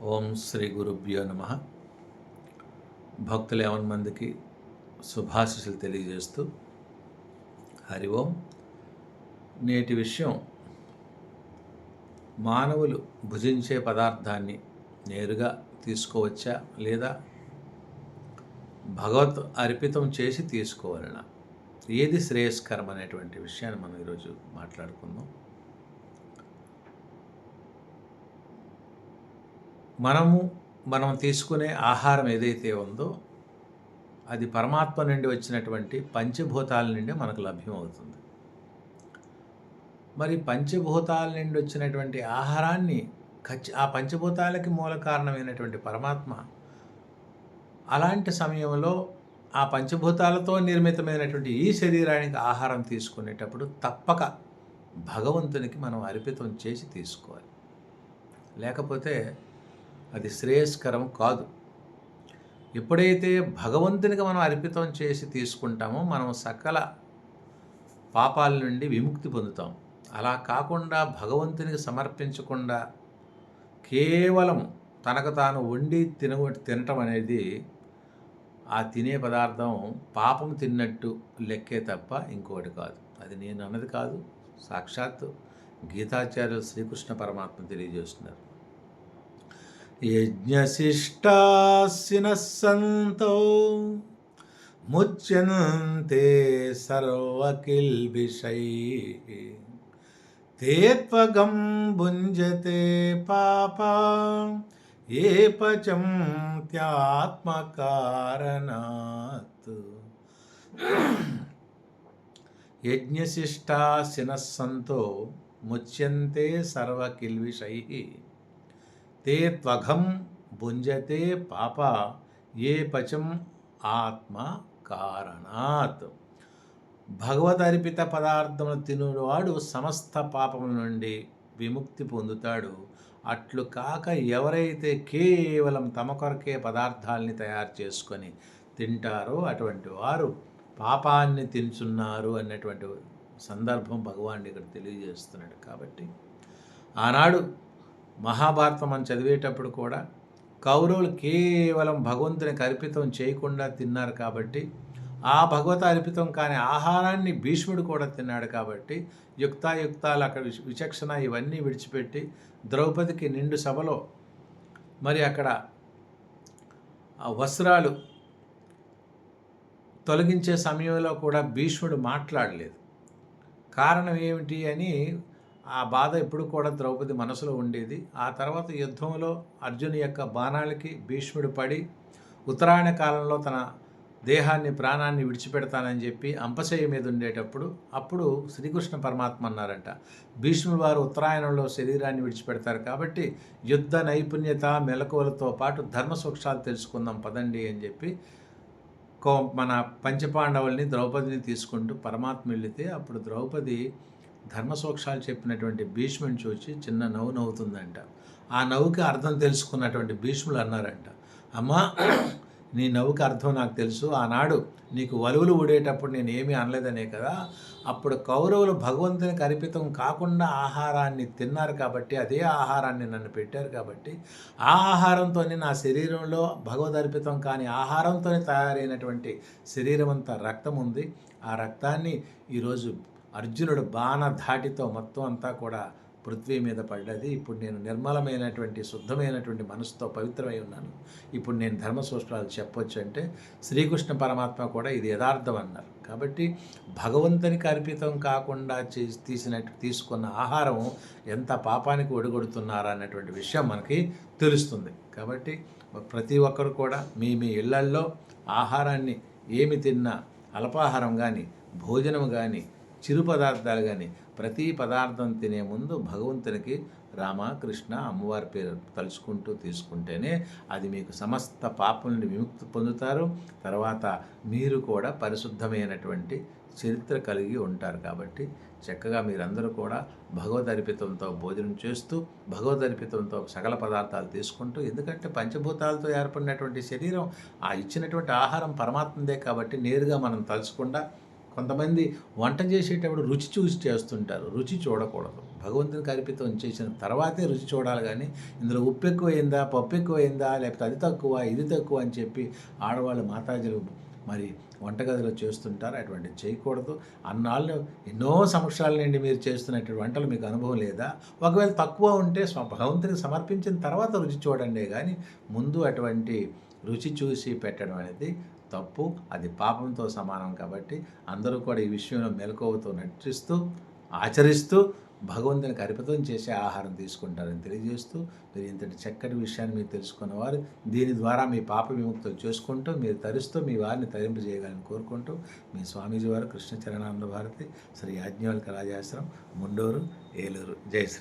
ఓం శ్రీ గురుభ్యో నమ. భక్తులు ఏమన్ మందికి శుభాశిషులు తెలియజేస్తూ హరి ఓం. నేటి విషయం మానవులు భుజించే పదార్థాన్ని నేరుగా తీసుకోవచ్చా లేదా? భగవత్ అర్పితం చేసి తీసుకోవాలనా? ఏది శ్రేయస్కరం అనేటువంటి విషయాన్ని మనం ఈరోజు మాట్లాడుకుందాం. మనము మనం తీసుకునే ఆహారం ఏదైతే ఉందో అది పరమాత్మ నుండి వచ్చినటువంటి పంచభూతాల నుండి మనకు లభ్యమవుతుంది. మరి పంచభూతాల నుండి వచ్చినటువంటి ఆహారాన్ని ఖచ్చి ఆ పంచభూతాలకి మూల కారణమైనటువంటి పరమాత్మ అలాంటి సమయంలో ఆ పంచభూతాలతో నిర్మితమైనటువంటి ఈ శరీరానికి ఆహారం తీసుకునేటప్పుడు తప్పక భగవంతునికి మనం అర్పితం చేసి తీసుకోవాలి. లేకపోతే అది శ్రేయస్కరం కాదు. ఎప్పుడైతే భగవంతునికి మనం అర్పితం చేసి తీసుకుంటామో మనం సకల పాపాల నుండి విముక్తి పొందుతాం. అలా కాకుండా భగవంతునికి సమర్పించకుండా కేవలం తనకు తాను వండి తిన తినటం అనేది ఆ తినే పదార్థం పాపం తిన్నట్టు లెక్కే తప్ప ఇంకోటి కాదు. అది నేను అన్నది కాదు సాక్షాత్ గీతాచార్యులు శ్రీకృష్ణ పరమాత్మ తెలియజేస్తున్నారు. యజ్ఞశిష్టాసినः సంతో ముచ్యంతే సర్వకిల్బిషై ते त्वगं भुञ्जते पापा ये पचं त्यात्मकारणात् యజ్ఞశిష్టాశినः సంతో ముచ్యంతే సర్వకిల్విషైः తే త్వఘం భుంజతే పాప ఏ పచం ఆత్మ కారణాత్. భగవదర్పిత పదార్థములు తినువాడు సమస్త పాపముల నుండి విముక్తి పొందుతాడు. అట్లు కాక ఎవరైతే కేవలం తమ కొరకే పదార్థాలని తయారు చేసుకొని తింటారో అటువంటి వారు పాపాన్ని తించున్నారు అన్నటువంటి సందర్భం భగవాన్ ఇక్కడ తెలియజేస్తున్నాడు కాబట్టి ఆనాడు మహాభారతం మనం చదివేటప్పుడు కూడా కౌరవులు కేవలం భగవంతుని అర్పితం చేయకుండా తిన్నారు కాబట్టి ఆ భగవత అర్పితం కాని ఆహారాన్ని భీష్ముడు కూడా తిన్నాడు కాబట్టి యుక్తాయుక్తాలు అక్కడ విచక్షణ ఇవన్నీ విడిచిపెట్టి ద్రౌపదికి నిండు సభలో మరి అక్కడ వస్త్రాలు తొలగించే సమయంలో కూడా భీష్ముడు మాట్లాడలేదు. కారణం ఏమిటి అని ఆ బాధ ఎప్పుడు కూడా ద్రౌపది మనసులో ఉండేది. ఆ తర్వాత యుద్ధంలో అర్జుని యొక్క బాణాలకి భీష్ముడు పడి ఉత్తరాయణ కాలంలో తన దేహాన్ని ప్రాణాన్ని విడిచిపెడతానని చెప్పి అంపశయ్య మీద ఉండేటప్పుడు అప్పుడు శ్రీకృష్ణ పరమాత్మ అన్నారట భీష్ముడు వారు ఉత్తరాయణంలో శరీరాన్ని విడిచిపెడతారు కాబట్టి యుద్ధ నైపుణ్యత మెలకువలతో పాటు ధర్మ సూక్షాలు తెలుసుకుందాం పదండి అని చెప్పి కో మన పంచపాండవుల్ని ద్రౌపదిని తీసుకుంటూ పరమాత్మ వెళితే అప్పుడు ద్రౌపది ధర్మసోక్షాలు చెప్పినటువంటి భీష్ముని చూసి చిన్న నవ్వు నవ్వుతుందంట. ఆ నవ్వుకి అర్థం తెలుసుకున్నటువంటి భీష్ములు అన్నారంట. అమ్మా నీ నవ్వుకి అర్థం నాకు తెలుసు. ఆనాడు నీకు వలువులు ఊడేటప్పుడు నేను ఏమీ అనలేదనే కదా. అప్పుడు కౌరవులు భగవంతునికి అర్పితం కాకుండా ఆహారాన్ని తిన్నారు కాబట్టి అదే ఆహారాన్ని నన్ను పెట్టారు కాబట్టి ఆ ఆహారంతోనే నా శరీరంలో భగవద్ అర్పితం కాని ఆహారంతోనే తయారైనటువంటి శరీరం అంతా రక్తం ఉంది. ఆ రక్తాన్ని ఈరోజు అర్జునుడు బాణ ధాటితో మొత్తం అంతా కూడా పృథ్వీ మీద పడ్డది. ఇప్పుడు నేను నిర్మలమైనటువంటి శుద్ధమైనటువంటి మనసుతో పవిత్రమై ఉన్నాను. ఇప్పుడు నేను ధర్మసూత్రాలు చెప్పొచ్చు అంటే శ్రీకృష్ణ పరమాత్మ కూడా ఇది యథార్థం అన్నారు కాబట్టి భగవంతునికి అర్పితం కాకుండా చేసి తీసినట్టు తీసుకున్న ఆహారం ఎంత పాపానికి ఒడిగొడుతున్నారా అన్నటువంటి విషయం మనకి తెలుస్తుంది. కాబట్టి ప్రతి ఒక్కరు కూడా మీ మీ ఇళ్ళల్లో ఆహారాన్ని ఏమి తిన్నా అల్పాహారం కానీ భోజనం కానీ చిరు పదార్థాలు కానీ ప్రతి పదార్థం తినే ముందు భగవంతునికి రామ కృష్ణ అమ్మవారి పేరు తలుచుకుంటూ తీసుకుంటేనే అది మీకు సమస్త పాపం నుండి విముక్తి పొందుతారు. తర్వాత మీరు కూడా పరిశుద్ధమైనటువంటి చరిత్ర కలిగి ఉంటారు కాబట్టి చక్కగా మీరందరూ కూడా భగవదర్పితంతో భోజనం చేస్తూ భగవదర్పితంతో సకల పదార్థాలు తీసుకుంటూ ఎందుకంటే పంచభూతాలతో ఏర్పడినటువంటి శరీరం ఆ ఇచ్చినటువంటి ఆహారం పరమాత్మదే కాబట్టి నేరుగా మనం తలుచుకుండా కొంతమంది వంట చేసేటప్పుడు రుచి చూసి చేస్తుంటారు రుచి చూడకూడదు. భగవంతునికి అర్పితం చేసిన తర్వాతే రుచి చూడాలి కానీ ఇందులో ఉప్పు ఎక్కువైందా పప్పు ఎక్కువైందా లేకపోతే అది తక్కువ ఇది తక్కువ అని చెప్పి ఆడవాళ్ళు మాతాజీలు మరి వంటగదిలో చేస్తుంటారు. అటువంటి చేయకూడదు. అన్నాళ్ళు ఎన్నో సంవత్సరాల నుండి మీరు చేస్తున్నటువంటి వంటలు మీకు అనుభవం లేదా? ఒకవేళ తక్కువ ఉంటే భగవంతునికి సమర్పించిన తర్వాత రుచి చూడండి కానీ ముందు అటువంటి రుచి చూసి పెట్టడం అనేది తప్పు అది పాపంతో సమానం కాబట్టి అందరూ కూడా ఈ విషయంలో మెలకువతో నటిస్తూ ఆచరిస్తూ భగవంతునికి అర్పితం చేసే ఆహారం తీసుకుంటారని తెలియజేస్తూ మీరు ఇంతటి చక్కటి విషయాన్ని మీరు తెలుసుకున్నవారు దీని ద్వారా మీ పాప విముక్తులు చేసుకుంటూ మీరు తరుస్తూ మీ వారిని తరింపజేయగలని కోరుకుంటూ మీ స్వామీజీ వారు కృష్ణ చరణానంద భారతి శ్రీ యాజ్ఞవల్క రాజాశ్రం ముండూరు ఏలూరు. జై శ్రీ